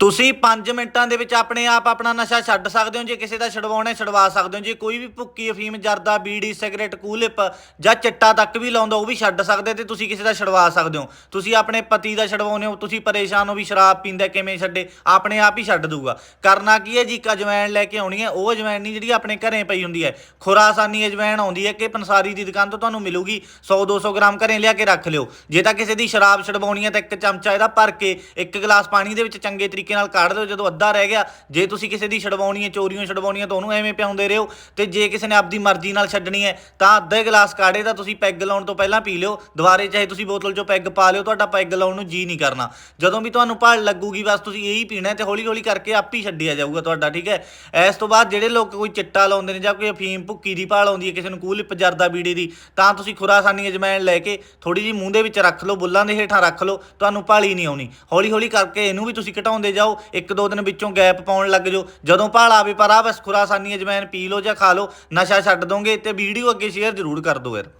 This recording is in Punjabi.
ਤੁਸੀਂ 5 ਮਿੰਟਾਂ ਦੇ ਵਿੱਚ ਆਪਣੇ ਆਪ ਆਪਣਾ ਨਸ਼ਾ ਛੱਡ ਸਕਦੇ ਹੋ, ਜੇ ਕਿਸੇ ਦਾ ਛਡਵਾਉਣਾ ਛਡਵਾ ਸਕਦੇ ਹੋ, ਜੇ ਕੋਈ ਵੀ ਭੁੱਕੀ, ਅਫੀਮ, ਜਰਦਾ, ਬੀੜੀ, ਸਿਗਰਟ, ਕੂਲਿਪ ਜਾਂ ਚਿੱਟਾ ਤੱਕ ਵੀ ਲਾਉਂਦਾ, ਉਹ ਵੀ ਛੱਡ ਸਕਦੇ ਤੇ ਤੁਸੀਂ ਕਿਸੇ ਦਾ ਛਡਵਾ ਸਕਦੇ ਹੋ। ਤੁਸੀਂ ਆਪਣੇ ਪਤੀ ਦਾ ਛਡਵਾਉਂਦੇ ਹੋ, ਤੁਸੀਂ ਪਰੇਸ਼ਾਨ ਹੋ ਵੀ ਸ਼ਰਾਬ ਪੀਂਦਾ ਕਿਵੇਂ ਛੱਡੇ, ਆਪਣੇ ਆਪ ਹੀ ਛੱਡ ਦੂਗਾ ਕਰਨਾ ਕੀ ਹੈ ਜੀ, ਇੱਕ ਅਜਵਾਇਣ ਲੈ ਕੇ ਆਉਣੀ ਹੈ, ਉਹ ਅਜਵਾਇਣ ਨਹੀਂ ਜਿਹੜੀ ਆਪਣੇ ਘਰੇ ਪਈ ਹੁੰਦੀ ਹੈ। ਖੁਰਾਸਾਨੀ ਅਜਵਾਇਣ ਆਉਂਦੀ ਹੈ ਕਿ ਪੰਸਾਰੀ ਦੀ ਦੁਕਾਨ ਤੋਂ ਤੁਹਾਨੂੰ ਮਿਲੂਗੀ 100 200 ਗ੍ਰਾਮ ਘਰੇ ਲਿਆ ਕੇ ਰੱਖ ਲਿਓ। ਜੇ ਤਾਂ ਕਿਸੇ ਦੀ ਸ਼ਰਾਬ ਛਡਵਾਉਣੀ ਹੈ ਤਾਂ ਇੱਕ ਚਮਚਾ ਇਹਦਾ ਭਰ ਕੇ, ਇੱਕ ਗਲਾਸ ਪਾਣੀ ਦੇ ਵਿੱਚ ਚੰਗੇ ਤਰੀਕੇ ਨਾਲ ਕਾੜ ਦਿਓ, ਜਦੋਂ ਅੱਧਾ ਰਹਿ ਗਿਆ, ਜੇ ਤੁਸੀਂ ਕਿਸੇ ਦੀ ਛਡਵਾਉਣੀ ਹੈ, ਚੋਰੀਆਂ ਛਡਵਾਉਣੀ ਤਾਂ ਉਹਨੂੰ ਐਵੇਂ ਪਿਆਉਂਦੇ ਰਹੋ ਤੇ ਜੇ ਕਿਸੇ ਨੇ ਆਪਦੀ ਮਰਜ਼ੀ ਨਾਲ ਛੱਡਣੀ ਹੈ, ਤਾਂ ਅੱਧਾ ਗਲਾਸ ਕਾੜੇ ਦਾ ਤੁਸੀਂ ਪੈਗ ਲਾਉਣ ਤੋਂ ਪਹਿਲਾਂ ਪੀ ਲਿਓ, ਦੁਬਾਰੇ ਚਾਹੇ ਤੁਸੀਂ ਬੋਤਲ 'ਚੋਂ ਪੈਗ ਪਾ ਲਿਓ, ਤੁਹਾਡਾ ਪੈਗ ਲਾਉਣ ਨੂੰ ਜੀ ਨਹੀਂ ਕਰਨਾ। ਜਦੋਂ ਵੀ ਤੁਹਾਨੂੰ ਭਾਲ ਲੱਗੂਗੀ, ਬਸ ਤੁਸੀਂ ਇਹੀ ਪੀਣਾ ਤੇ ਹੌਲੀ ਹੌਲੀ ਕਰਕੇ ਆਪ ਹੀ ਛੱਡਿਆ ਜਾਊਗਾ ਤੁਹਾਡਾ, ਠੀਕ ਹੈ? ਇਸ ਤੋਂ ਬਾਅਦ ਜਿਹੜੇ ਲੋਕ ਕੋਈ ਚਿੱਟਾ ਲਾਉਂਦੇ ਨੇ ਜਾਂ ਕੋਈ ਅਫੀਮ ਭੁੱਕੀ ਦੀ ਭਾਲ ਆਉਂਦੀ ਹੈ, ਕਿਸੇ ਨੂੰ ਕੂਲਿਪ ਜਰਦਾ ਬੀੜੀ ਦੀ, ਤਾਂ ਤੁਸੀਂ ਖੁਰਾਸਾਨੀ ਅਜਮੈਨ ਲੈ ਕੇ ਥੋੜੀ ਜਿਹੀ ਮੂੰਹ ਦੇ ਵਿੱਚ ਰੱਖ ਲਓ, ਬੁੱਲਾਂ ਦੇ ਹੇਠਾਂ ਰੱਖ ਲਓ, ਤੁਹਾਨੂੰ ਭਾਲੀ ਨਹੀਂ ਆਉਣੀ। ਹੌਲੀ ਹੌਲੀ ਕਰਕੇ ਇਹਨੂੰ ਵੀ ਤੁਸੀਂ ਘਟਾਉਂਦੇ ਜਾਓ, ਇੱਕ ਦੋ ਦਿਨ ਵਿੱਚੋਂ ਗੈਪ ਪਾਉਣ ਲੱਗ ਜਾਓ। ਜਦੋਂ ਭਾਲ ਆਵੇ ਪਰ ਆ ਬਸ ਖੁਰਾਸਾਨੀ ਅਜਮੈਨ ਪੀ ਲਓ ਜਾਂ ਖਾ ਲਓ, ਨਸ਼ਾ ਛੱਡ ਦੋਗੇ ਤੇ ਵੀਡੀਓ ਅੱਗੇ ਸ਼ੇਅਰ ਜ਼ਰੂਰ ਕਰ ਦਿਓ ਯਾਰ